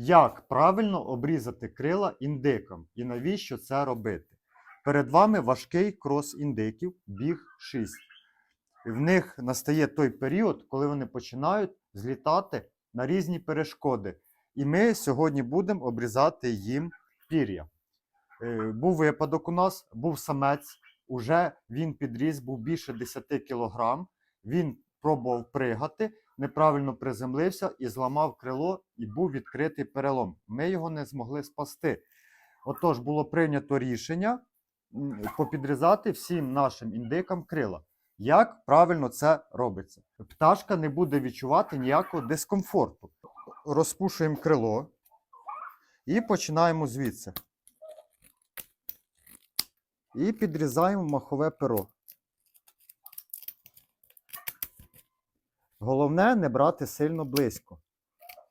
Як правильно обрізати крила індиком і навіщо це робити? Перед вами важкий крос індиків, біг 6. В них настає той період, коли вони починають злітати на різні перешкоди. І ми сьогодні будемо обрізати їм пір'я. Е, Був випадок у нас, був самець, уже він підріс, був більше 10 кг. Він пробував пригати, неправильно приземлився і зламав крило, і був відкритий перелом. Ми його не змогли спасти. Отож, було прийнято рішення попідрізати всім нашим індикам крила. Як правильно це робиться? Пташка не буде відчувати ніякого дискомфорту. Розпушуємо крило і починаємо звідси. І підрізаємо махове перо. Головне не брати сильно близько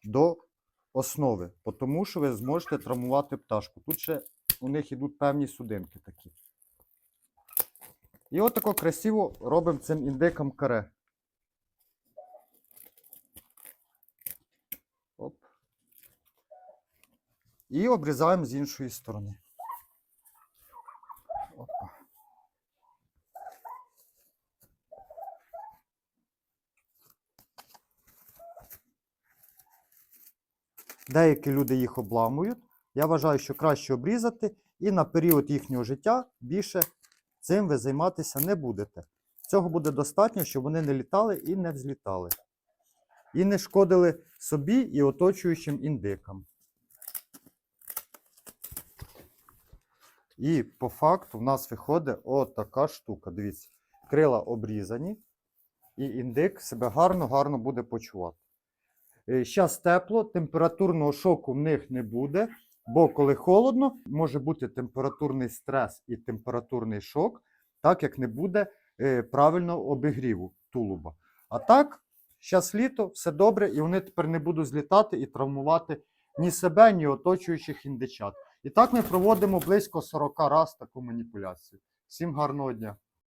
до основи, тому що ви зможете травмувати пташку. Тут ще у них йдуть певні судинки такі. І от красиво робимо цим індиком каре. Оп. І обрізаємо з іншої сторони. Деякі люди їх обламують. Я вважаю, що краще обрізати, і на період їхнього життя більше цим ви займатися не будете. Цього буде достатньо, щоб вони не літали і не взлітали. І не шкодили собі і оточуючим індикам. І по факту в нас виходить отака штука. Дивіться, крила обрізані, і індик себе гарно-гарно буде почувати. Зараз тепло, температурного шоку в них не буде, бо коли холодно, може бути температурний стрес і температурний шок, так як не буде е, правильного обігріву тулуба. А так, зараз літо, все добре, і вони тепер не будуть злітати і травмувати ні себе, ні оточуючих індичат. І так ми проводимо близько 40 разів таку маніпуляцію. Всім гарного дня!